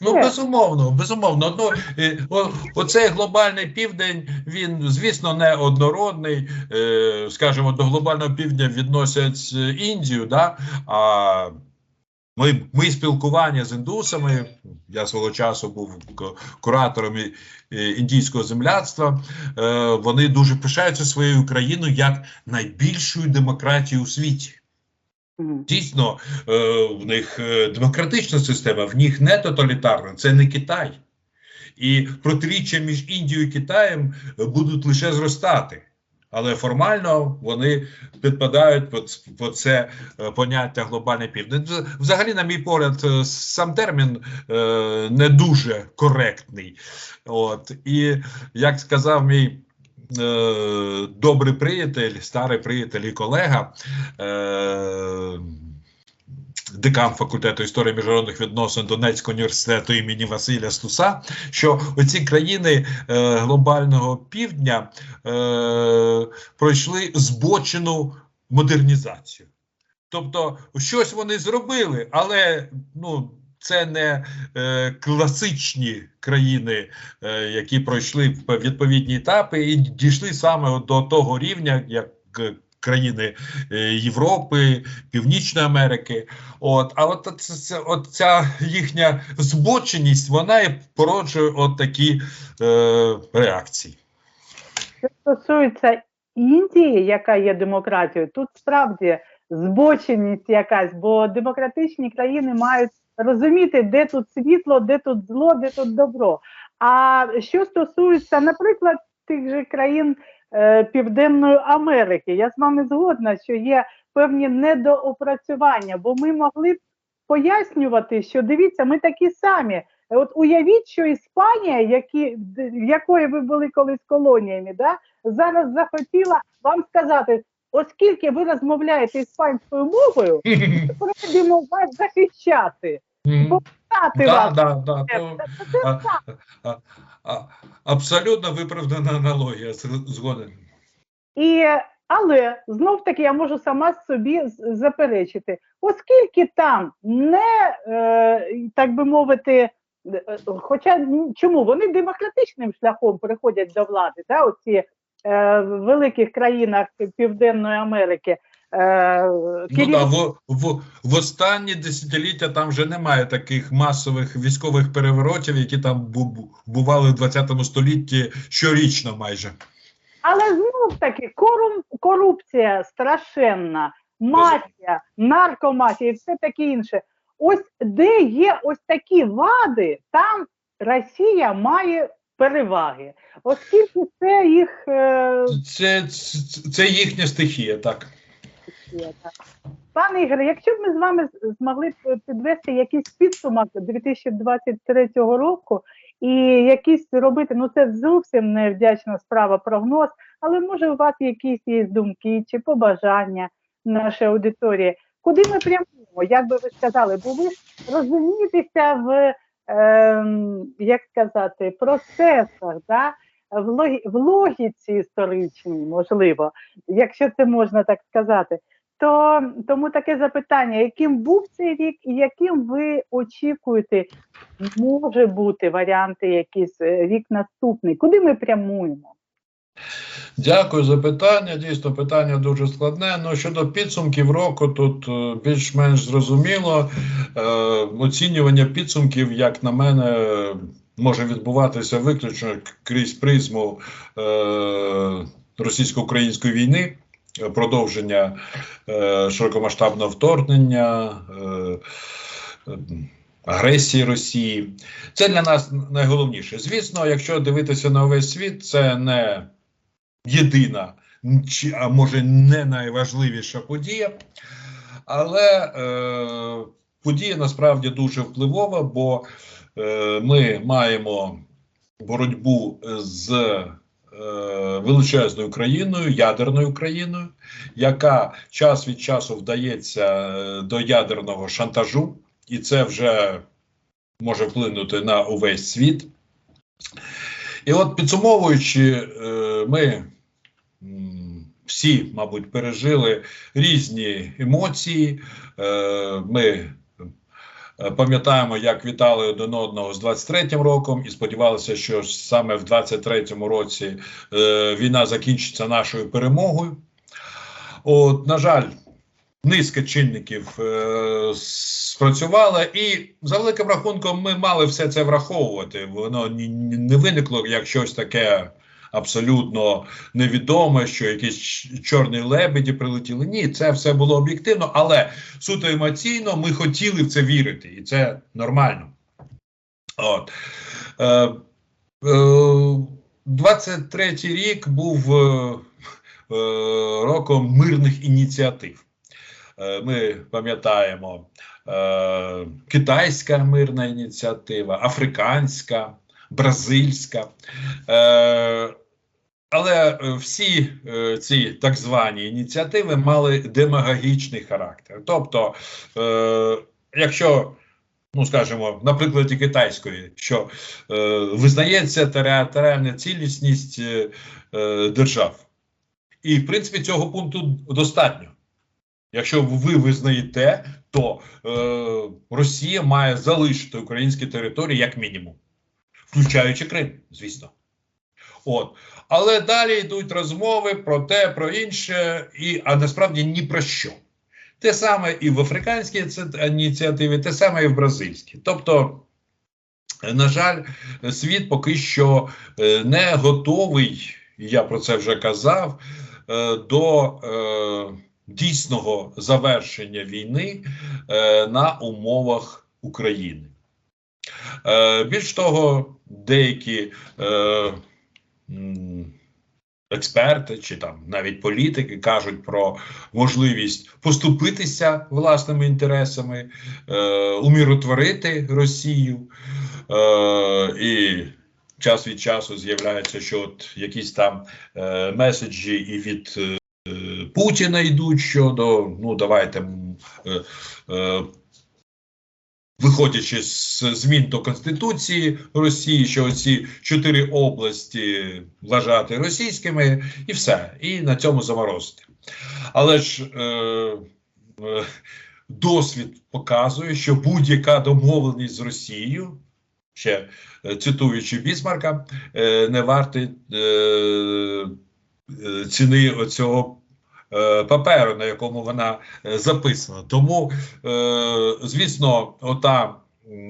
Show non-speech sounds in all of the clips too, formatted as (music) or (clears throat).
Ну, безумовно, безумовно. Ну, о, оцей глобальний південь, він, звісно, не однородний. Е, скажімо, до глобального півдня відносять Індію, да? а ми, ми спілкування з індусами. Я свого часу був куратором індійського земляцтва. Е, вони дуже пишаються своєю країною як найбільшою демократією у світі. Дійсно, е, в них е, демократична система, в них не тоталітарна, це не Китай. І протиріччя між Індією і Китаєм будуть лише зростати. Але формально вони підпадають під, під це е, поняття глобальний південь. Взагалі, на мій погляд, сам термін не дуже коректний. От. І як сказав мій е, добрий приятель, старий приятель і колега, е, декан факультету історії міжнародних відносин Донецького університету імені Василя Стуса, що оці країни е, глобального півдня е, пройшли збочену модернізацію. Тобто, щось вони зробили, але ну. Це не е, класичні країни, е, які пройшли відповідні етапи і дійшли саме до того рівня, як е, країни е, Європи, Північної Америки. От, а от, це, от ця їхня збоченість, вона і породжує от такі е, реакції. Що стосується Індії, яка є демократією, тут справді збоченість якась, бо демократичні країни мають розуміти, де тут світло, де тут зло, де тут добро. А що стосується, наприклад, тих же країн е, Південної Америки, я з вами згодна, що є певні недоопрацювання, бо ми могли б пояснювати, що дивіться, ми такі самі. От уявіть, що Іспанія, які, якої ви були колись колоніями, да, зараз захотіла вам сказати, оскільки ви розмовляєте іспанською мовою, (laughs) ми прийдемо вас захищати, Мгм. Да, да, да, Це- то, це- це а, а, а, абсолютно виправдана аналогія, згоден. І, але знов таки я можу сама собі заперечити, оскільки там не е, так би мовити, е, хоча чому? Вони демократичним шляхом приходять до влади, да, оці в великих країнах Південної Америки. Е, Ну, да, в, в, в останні десятиліття там вже немає таких масових військових переворотів, які там бу- бу- бували в 20 столітті щорічно майже. Але знов таки корум, корупція страшенна, мафія, наркомафія і все таке інше. Ось де є ось такі вади, там Росія має переваги, оскільки це їх е, Це, це, це їхня стихія, так. є, так. Пане Ігоре, якщо б ми з вами змогли підвести якийсь підсумок 2023 року і якісь робити, ну це зовсім не вдячна справа прогноз, але може у вас якісь є думки чи побажання нашої аудиторії, куди ми прямуємо, як би ви сказали, бо ви розумієтеся в як сказати, процесах, да? в, логі, в логіці історичній, можливо, якщо це можна так сказати. То тому таке запитання: яким був цей рік, і яким ви очікуєте, може бути варіанти якийсь е, рік наступний? Куди ми прямуємо? Дякую за питання. Дійсно, питання дуже складне. Ну щодо підсумків року, тут е, більш-менш зрозуміло. Е, оцінювання підсумків, як на мене, може відбуватися виключно крізь призму е, російсько-української війни, продовження е, широкомасштабного вторгнення. Е, е, Агресії Росії це для нас найголовніше. Звісно, якщо дивитися на весь світ, це не єдина, а може не найважливіша подія. Але е, подія насправді дуже впливова, бо е, ми маємо боротьбу з е, величезною країною, ядерною країною, яка час від часу вдається е, до ядерного шантажу, і це вже може вплинути на увесь світ. І от підсумовуючи, е, ми всі, мабуть, пережили різні емоції. Е, Ми Е, Пам'ятаємо, як вітали один одного з 23-м роком, і сподівалися, що саме в 23-му році е, війна закінчиться нашою перемогою. От, на жаль, низка чинників спрацювала, і за великим рахунком ми мали все це враховувати. Воно не виникло як щось таке абсолютно невідоме, що якісь чорні лебеді прилетіли. Ні, це все було об'єктивно, але суто емоційно ми хотіли в це вірити, і це нормально. От. Е, е, 23-й рік був е, е, роком мирних ініціатив. Е, Ми пам'ятаємо е, китайська мирна ініціатива, африканська, бразильська. Е, але е, всі е, ці так звані ініціативи мали демагогічний характер. Тобто, е, якщо, ну скажімо, на прикладі китайської, що е, визнається територіальна цілісність е, е, держав. І, в принципі, цього пункту достатньо. Якщо ви визнаєте, то е, Росія має залишити українські території як мінімум, включаючи Крим, звісно. От. Але далі йдуть розмови про те, про інше, і, а насправді ні про що. Те саме і в африканській ініціативі, те саме і в бразильській. Тобто, на жаль, світ поки що е, не готовий, я про це вже казав, е, до е, дійсного завершення війни на умовах України. Е, більш того, деякі е, експерти чи там навіть політики кажуть про можливість поступитися власними інтересами, е, умиротворити Росію. І час від часу з'являється, що от якісь там меседжі і від Путіна йдуть щодо, ну давайте. Е, е, Виходячи з змін до Конституції Росії, що ці чотири області вважати російськими, і все, і на цьому заморозити. Але ж е, е, досвід показує, що будь-яка домовленість з Росією, ще е, цитуючи Бісмарка, е, не вартить е, ціни оцього паперу, на якому вона е, записана. Тому, е, звісно, ота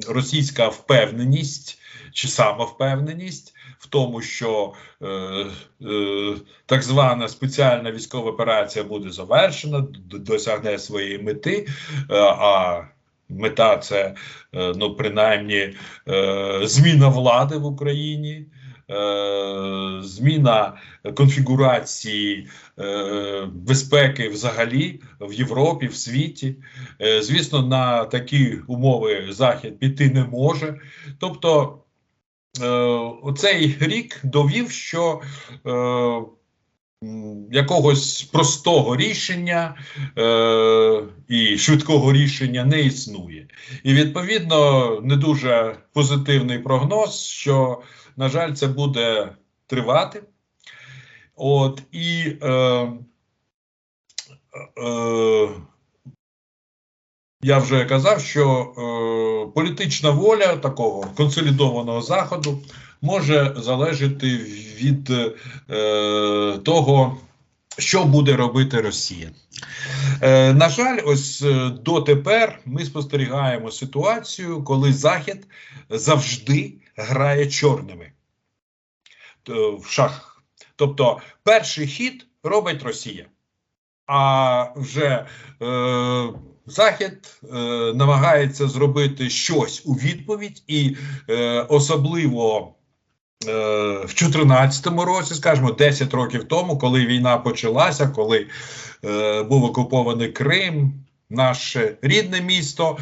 російська впевненість чи самовпевненість в тому, що е, е, так звана спеціальна військова операція буде завершена, досягне своєї мети, е, а мета це е, ну, принаймні е, зміна влади в Україні. Е, Зміна конфігурації е, безпеки взагалі в Європі, в світі. Е, Звісно, на такі умови Захід піти не може. Тобто, оцей рік довів, що якогось простого рішення е, і швидкого рішення не існує. І відповідно не дуже позитивний прогноз, що, на жаль, це буде тривати. От і е, е, я вже казав, що е, політична воля такого консолідованого заходу може залежати від е, того, що буде робити Росія. Е, на жаль, ось е, дотепер ми спостерігаємо ситуацію, коли Захід завжди грає чорними е, в шах. Тобто, перший хід робить Росія, а вже е, Захід е, намагається зробити щось у відповідь, і е, особливо е, в 2014 році, скажімо, 10 років тому, коли війна почалася, коли е, був окупований Крим, наше рідне місто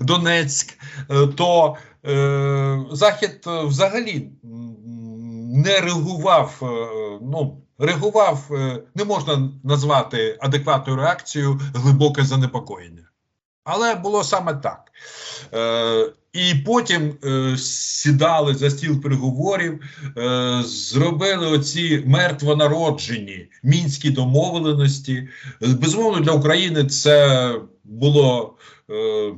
Донецьк, е, то е, Захід е, взагалі не реагував. Ну, реагував, не можна назвати адекватною реакцією глибоке занепокоєння. Але було саме так. Е, і потім е, сідали за стіл переговорів, е, зробили оці мертвонароджені мінські домовленості. Безумовно, для України це було е, е,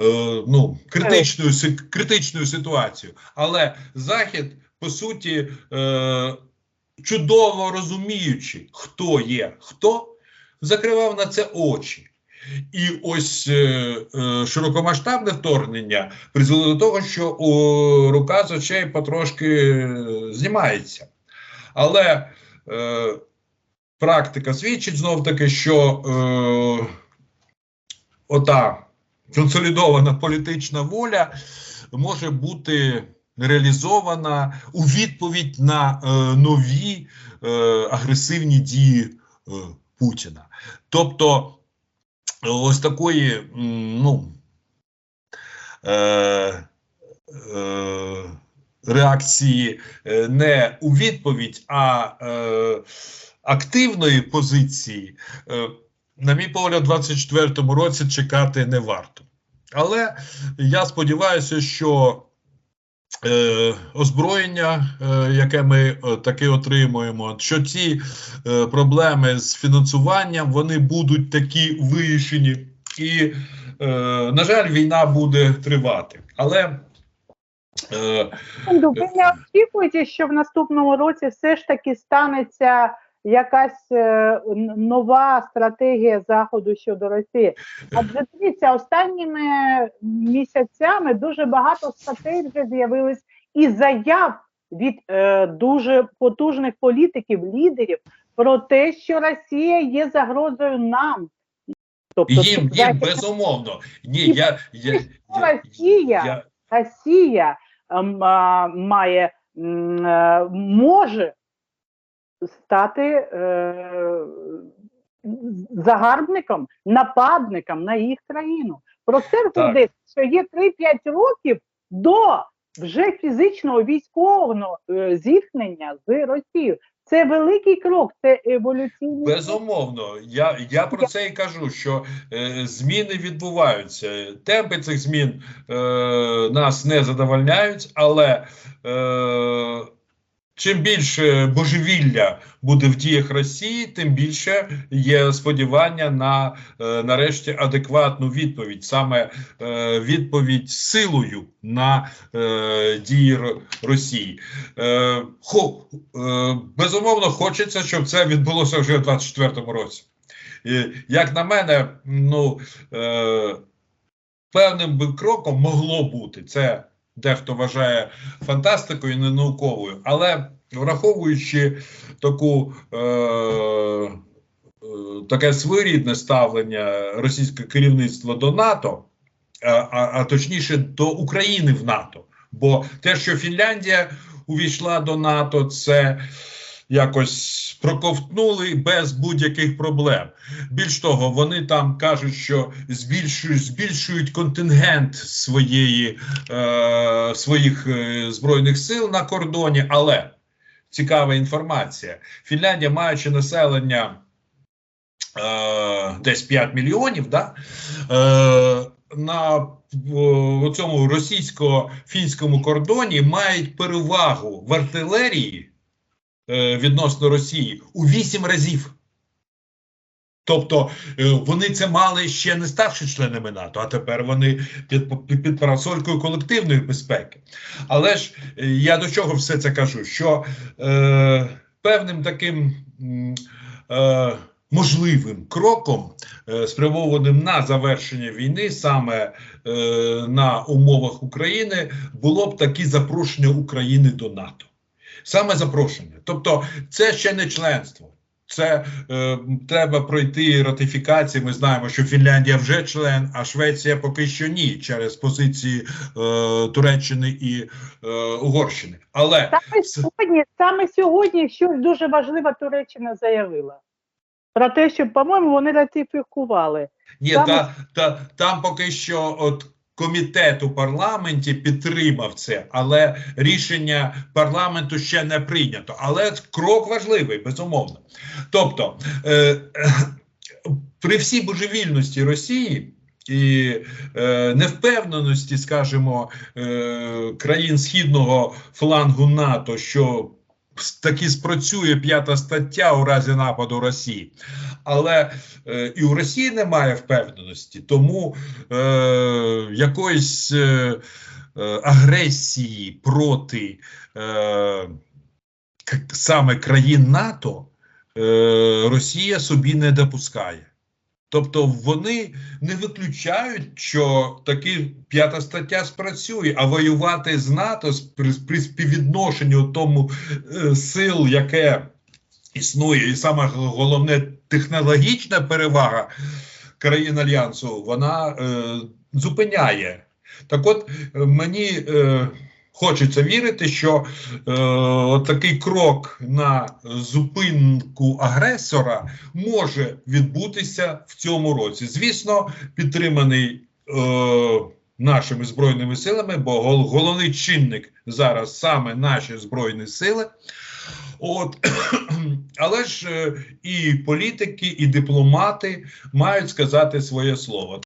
е, ну, критичною, критичною ситуацією. Але Захід, по суті, е, чудово розуміючи, хто є хто, закривав на це очі. І ось е, е, широкомасштабне вторгнення призвело до того, що у рука з очей потрошки е, знімається. Але е, практика свідчить знов таки, що е, ота консолідована політична воля може бути реалізована у відповідь на е, нові е, агресивні дії е, Путіна. Тобто, ось такої, ну, е, е, реакції е, не у відповідь, а е, активної позиції, е, на мій погляд, у 2024 році чекати не варто. Але я сподіваюся, що озброєння, е, яке ми е, таки отримуємо, що ці е, проблеми з фінансуванням вони будуть такі вирішені, і, е, на жаль, війна буде тривати. Але е, Ви не очікуєте, що в наступному році все ж таки станеться якась е, нова стратегія Заходу щодо Росії? Адже дивіться, останніми місяцями дуже багато статей вже з'явилось і заяв від е, дуже потужних політиків, лідерів про те, що Росія є загрозою нам. Тобто, їм, їм безумовно. Ні, я, я, я, Росія я, Росія ем, а, має е, може стати е, загарбником, нападником на їх країну. Про це Так. що є 3-5 років до вже фізичного військового е, зіткнення з Росією. Це великий крок, це еволюційний. Безумовно, я, я про це і кажу, що е, зміни відбуваються. Темпи цих змін е, нас не задовольняють, але е, чим більше божевілля буде в діях Росії, тим більше є сподівання на е, нарешті адекватну відповідь, саме е, відповідь силою на е, дії Росії. Безумовно, хочеться, щоб це відбулося вже у 2024 році. Як на мене, ну певним би кроком могло бути. Це дехто вважає фантастикою, не науковою, але враховуючи таку. Е, е, Таке своєрідне ставлення російського керівництва до НАТО, а, а, а точніше до України в НАТО. Бо те, що Фінляндія увійшла до НАТО, це якось проковтнули без будь-яких проблем. Більш того, вони там кажуть, що збільшують, збільшують контингент своєї, е, своїх е, збройних сил на кордоні. Але цікава інформація: Фінляндія, маючи населення е, десь 5 мільйонів, да, е, на цьому російсько-фінському кордоні мають перевагу в артилерії відносно Росії у 8 разів. Тобто е, вони це мали ще не ставши членами НАТО, а тепер вони під, під, під парасолькою колективної безпеки. Але ж е, я до чого все це кажу? Що е, певним таким е, можливим кроком, е, спрямованим на завершення війни, саме е, на умовах України, було б таке запрошення України до НАТО. Саме запрошення. Тобто, це ще не членство. Це е, треба пройти ратифікації. Ми знаємо, що Фінляндія вже член, а Швеція поки що ні, через позиції е, Туреччини і е, Угорщини. Але Саме сьогодні, саме сьогодні щось дуже важливе Туреччина заявила. Про те, що, по-моєму, вони ратифікували. ні, Саме- та, та там поки що от. Комітет у парламенті підтримав це, але рішення парламенту ще не прийнято. Але крок важливий, безумовно. Тобто, е, при всій божевільності Росії і е, невпевненості, скажімо, е, країн східного флангу НАТО, що таки спрацює п'ята стаття у разі нападу Росії. Але е, і у Росії немає впевненості, тому е, якоїсь е, е, агресії проти е, саме країн НАТО е, Росія собі не допускає. Тобто вони не виключають, що таки п'ята стаття спрацює, а воювати з НАТО при співвідношенню тому е, сил, яке існує, і саме головне технологічна перевага країн альянсу, вона е, зупиняє. Так от е, мені е, хочеться вірити, що е, такий крок на зупинку агресора може відбутися в цьому році. Звісно, підтриманий е, нашими збройними силами, бо головний чинник зараз саме наші збройні сили. От, (clears throat) але ж е, і політики, і дипломати мають сказати своє слово.